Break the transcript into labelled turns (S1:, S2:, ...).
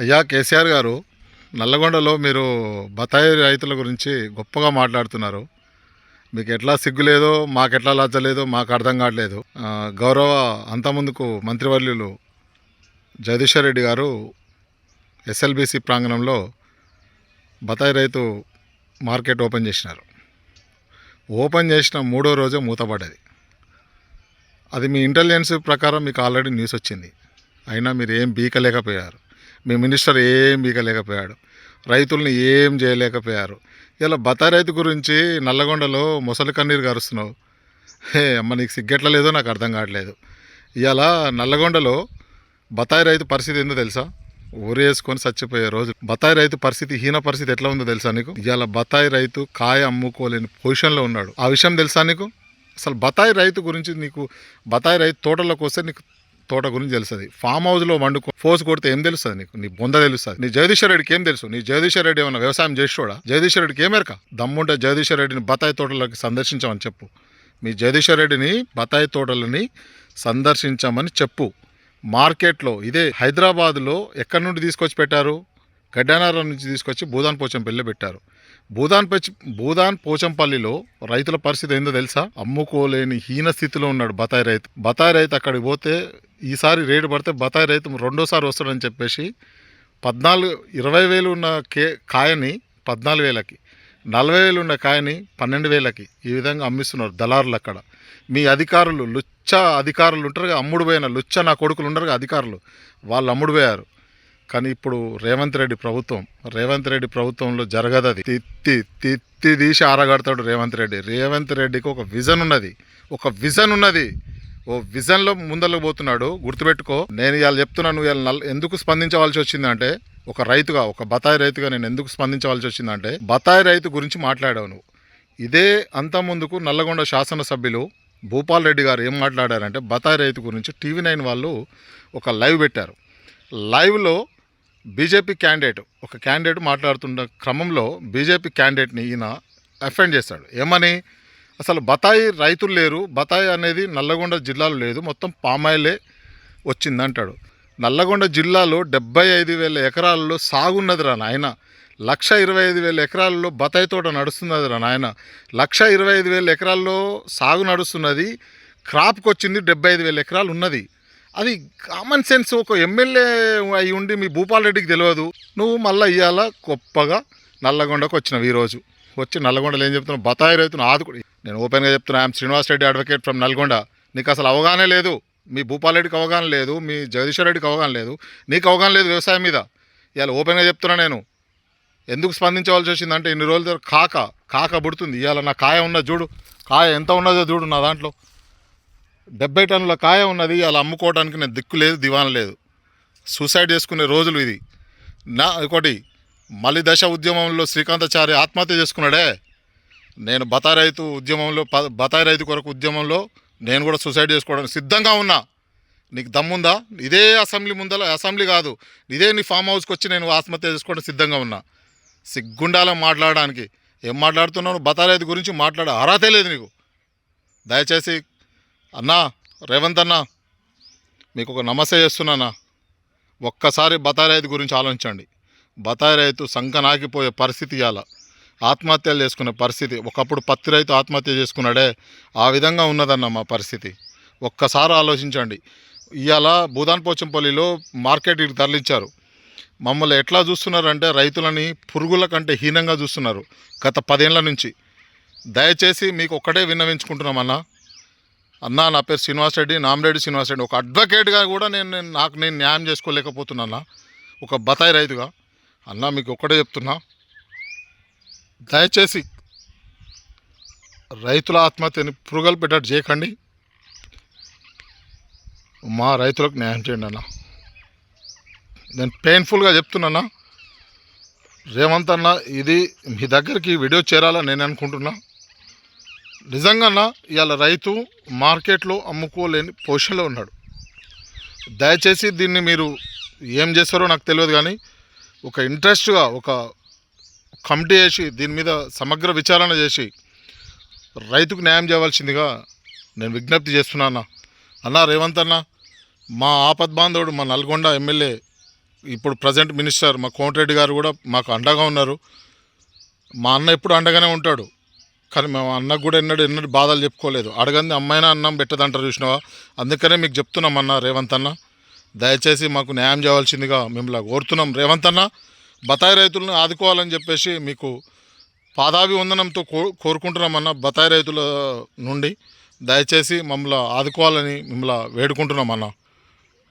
S1: అయ్యా కేసీఆర్ గారు నల్లగొండలో మీరు బతాయి రైతుల గురించి గొప్పగా మాట్లాడుతున్నారు. మీకు ఎట్లా సిగ్గు లేదో మాకు ఎట్లా లజ్జ మాకు అర్థం కావట్లేదు. గౌరవ అంతముందుకు మంత్రివర్యులు జగదీశ్వర్ రెడ్డి గారు ఎస్ఎల్బిసి ప్రాంగణంలో బతాయి రైతు మార్కెట్ ఓపెన్ చేసినారు. ఓపెన్ చేసిన మూడో రోజే మూతపడ్డది. అది మీ ఇంటెలిజెన్స్ ప్రకారం మీకు ఆల్రెడీ న్యూస్ వచ్చింది. అయినా మీరు ఏం బీకలేకపోయారు. మీ మినిస్టర్ ఏం బీకలేకపోయాడు రైతుల్ని ఏం చేయలేకపోయారు. ఇలా బత్తాయి రైతు గురించి నల్లగొండలో మొసలి కన్నీరు కరుస్తున్నావు హే అమ్మ నీకు సిగ్గెట్ల లేదో నాకు అర్థం కావట్లేదు. ఇలా నల్లగొండలో బతాయి రైతు పరిస్థితి ఏందో తెలుసా? ఊరేసుకొని చచ్చిపోయే రోజు బత్తాయి రైతు పరిస్థితి హీన పరిస్థితి ఎట్లా ఉందో తెలుసా నీకు? ఇవాళ బత్తాయి రైతు కాయ అమ్ముకోలేని పొజిషన్లో ఉన్నాడు. ఆ విషయం తెలుసా నీకు? అసలు బత్తాయి రైతు గురించి నీకు బత్తాయి రైతు తోటలోకి వస్తే నీకు తోట గురించి తెలుస్తుంది. ఫామ్ హౌస్లో వండుకో ఫోర్స్ కొడితే ఏం తెలుస్తుంది నీకు? నీ బొంద తెలుస్తుంది. నీ జగదీశ్వర రెడ్డికి ఏం తెలుసు? నీ జగదీశ్వర రెడ్డి ఏమైనా వ్యవసాయం చేసేవాడా? జగదీశ్వర రెడ్డికి ఏమేరక దమ్ముంటే జగదీశ్వర రెడ్డిని బత్తాయి తోటలోకి సందర్శించమని చెప్పు. మీ జగదీశ్వర రెడ్డిని బత్తాయి తోటలని సందర్శించమని చెప్పు. మార్కెట్లో ఇదే హైదరాబాద్లో ఎక్కడి నుండి తీసుకొచ్చి పెట్టారు? గడ్డానారం నుంచి తీసుకొచ్చి భూదాన్ పోచంపల్లిలో పెట్టారు. భూదాన్ పచ్చి భూదాన్ పోచంపల్లిలో రైతుల పరిస్థితి ఏందో తెలుసా? అమ్ముకోలేని హీన స్థితిలో ఉన్నాడు బతాయి రైతు. బతాయి రైతు అక్కడికి పోతే ఈసారి రేటు పడితే బత్తాయి రైతు రెండోసారి వస్తాడని చెప్పేసి పద్నాలుగు ఇరవై వేలు ఉన్న కే కాయని పద్నాలుగు వేలకి నలభై వేలు ఉన్న కాయని పన్నెండు వేలకి ఈ విధంగా అమ్మిస్తున్నారు దళారులు అక్కడ. మీ అధికారులు లుచ్చ అధికారులు ఉంటారు అమ్ముడు పోయిన లుచ్చ నా కొడుకులు ఉండరు అధికారులు వాళ్ళు అమ్ముడు పోయారు కానీ ఇప్పుడు రేవంత్ రెడ్డి ప్రభుత్వం రేవంత్ రెడ్డి ప్రభుత్వంలో జరగదది తిత్తి తిత్తి తీసి ఆరగడతాడు రేవంత్ రెడ్డి. రేవంత్ రెడ్డికి ఒక విజన్ ఉన్నది. ఒక విజన్ ఉన్నది. ఓ విజన్లో ముందరకు పోతున్నాడు. గుర్తుపెట్టుకో నేను ఇవాళ చెప్తున్నాను ఇవాళ నల్- ఎందుకు స్పందించవలసి వచ్చిందంటే ఒక రైతుగా ఒక బతాయి రైతుగా నేను ఎందుకు స్పందించవలసి వచ్చిందంటే బతాయి రైతు గురించి మాట్లాడావు నువ్వు. ఇదే అంత ముందుకు నల్లగొండ శాసనసభ్యులు భూపాల్ రెడ్డి గారు ఏం మాట్లాడారంటే బతాయి రైతు గురించి టీవీ నైన్ వాళ్ళు ఒక లైవ్ పెట్టారు. లైవ్లో బీజేపీ క్యాండిడేట్ ఒక క్యాండిడేట్ మాట్లాడుతున్న క్రమంలో బీజేపీ క్యాండిడేట్ని ఈయన అఫెండ్ చేస్తాడు ఏమని? అసలు బతాయి రైతులు లేరు. బతాయి అనేది నల్లగొండ జిల్లాలో లేదు. మొత్తం పామాయిలే వచ్చిందంటాడు. నల్లగొండ జిల్లాలో డెబ్బై ఐదు వేల ఎకరాలలో సాగున్నదిరా నాయన. లక్ష ఇరవై ఐదు వేల ఎకరాల్లో బతాయి తోట నడుస్తున్నదిరా నాయన. లక్ష ఇరవై ఐదు వేల ఎకరాల్లో సాగు నడుస్తున్నది. క్రాప్కి వచ్చింది డెబ్బై ఐదు వేల ఎకరాలు ఉన్నది. అది కామన్ సెన్స్. ఒక ఎమ్మెల్యే అయి ఉండి మీ భూపాల్ రెడ్డికి తెలియదు. నువ్వు మళ్ళీ ఇవాళ గొప్పగా నల్లగొండకు వచ్చినావు ఈరోజు. వచ్చి నల్లగొండలో ఏం చెప్తున్నావు? బతాయి రైతును ఆదుకుడి నేను ఓపెన్గా చెప్తున్నా I'm Srinivas Reddy advocate from Nalgonda నీకు అసలు అవగాహన లేదు. మీ భూపాల్ రెడ్డికి అవగాహన లేదు మీ జగదీశ్వర్ రెడ్డికి అవగాహన లేదు. నీకు అవగాహన లేదు వ్యవసాయం మీద. ఇవాళ ఓపెన్గా చెప్తున్నా నేను. ఎందుకు స్పందించవలసి వచ్చిందంటే ఇన్ని రోజుల కాక కాక పుడుతుంది. ఇవాళ నా కాయ ఉన్నది చూడు. కాయ ఎంత ఉన్నదో చూడు నా దాంట్లో. డెబ్బై టన్నుల కాయ ఉన్నది అలా అమ్ముకోవడానికి నేను దిక్కు లేదు దివాన లేదు. సూసైడ్ చేసుకునే రోజులు ఇది. నా ఒకటి మలిదశ ఉద్యమంలో శ్రీకాంతాచారి ఆత్మహత్య చేసుకున్నాడే. నేను బతాయి రైతు ఉద్యమంలో ప- బతాయి రైతు కొరకు ఉద్యమంలో నేను కూడా సూసైడ్ చేసుకోవడానికి సిద్ధంగా ఉన్నా. నీకు దమ్ముందా? ఇదే అసెంబ్లీ ముందల అసెంబ్లీ కాదు ఇదే నీ ఫామ్ హౌస్కి వచ్చి నేను ఆత్మహత్య చేసుకోవడం సిద్ధంగా ఉన్నా. సిగ్గుండాల మాట్లాడడానికి? ఏం మాట్లాడుతున్నావు? బతాయి రైతు గురించి మాట్లాడే అర్హతే లేదు నీకు. దయచేసి అన్నా రేవంత్ అన్నా మీకు ఒక నమస్తే చేస్తున్నానా ఒక్కసారి బతాయి రైతు గురించి ఆలోచించండి. బతాయి రైతు సంకనాకిపోయే పరిస్థితి ఇవాళ ఆత్మహత్యలు చేసుకునే పరిస్థితి. ఒకప్పుడు పత్తి రైతు ఆత్మహత్య చేసుకున్నాడే. ఆ విధంగా ఉన్నదన్న మా పరిస్థితి. ఒక్కసారి ఆలోచించండి. ఇవాళ భూదాన్ పోచంపల్లిలో మార్కెట్కి తరలించారు. మమ్మల్ని ఎట్లా చూస్తున్నారంటే రైతులని పురుగుల కంటే హీనంగా చూస్తున్నారు గత పదేళ్ళ నుంచి. దయచేసి మీకు ఒక్కటే విన్నవించుకుంటున్నామన్నా అన్నా. నా పేరు శ్రీనివాస్ రెడ్డి నామిరెడ్డి శ్రీనివాస్ రెడ్డి. ఒక అడ్వకేట్గా కూడా నేను నేను నాకు నేను న్యాయం చేసుకోలేకపోతున్నా ఒక బతాయి రైతుగా. అన్నా మీకు ఒక్కటే చెప్తున్నా. దయచేసి రైతుల ఆత్మహత్యని పురుగలు పెట్టట్టు చేయకండి. మా రైతులకు న్యాయం చేయండి అన్న. నేను పెయిన్ఫుల్గా చెప్తున్నానా? రేవంత్ అన్న ఇది మీ దగ్గరికి వీడియో చేరాలని నేను అనుకుంటున్నా. నిజంగా ఇవాళ రైతు మార్కెట్లో అమ్ముకోలేని పొజిషన్లో ఉన్నాడు. దయచేసి దీన్ని మీరు ఏం చేస్తారో నాకు తెలియదు కానీ ఒక ఇంట్రెస్ట్గా ఒక కమిటీ చేసి దీని మీద సమగ్ర విచారణ చేసి రైతుకు న్యాయం చేయవలసిందిగా నేను విజ్ఞప్తి చేస్తున్నాను అన్న. రేవంత్ అన్న మా ఆపద్బాంధవుడు మా నల్గొండ ఎమ్మెల్యే ఇప్పుడు ప్రజెంట్ మినిస్టర్ మా కోమటిరెడ్డి గారు కూడా మాకు అండగా ఉన్నారు. మా అన్న ఎప్పుడు అండగానే ఉంటాడు. కానీ మేము అన్నకు కూడా ఎన్నడూ ఎన్నడూ బాధలు చెప్పుకోలేదు. అడగంది అమ్మాయినా అన్నం పెట్టదంటారు చూసినావా? అందుకనే మీకు చెప్తున్నాం అన్న రేవంత్ అన్న. దయచేసి మాకు న్యాయం చేయవలసిందిగా మిమ్మల్ని కోరుతున్నాం. రేవంత్ అన్న బతాయి రైతులను ఆదుకోవాలని చెప్పేసి మీకు పాదాభి వందనంతో కో కోరుకుంటున్నామన్న బతాయి రైతుల నుండి దయచేసి మమ్మల్ని ఆదుకోవాలని మిమ్మల్ని వేడుకుంటున్నామన్నా.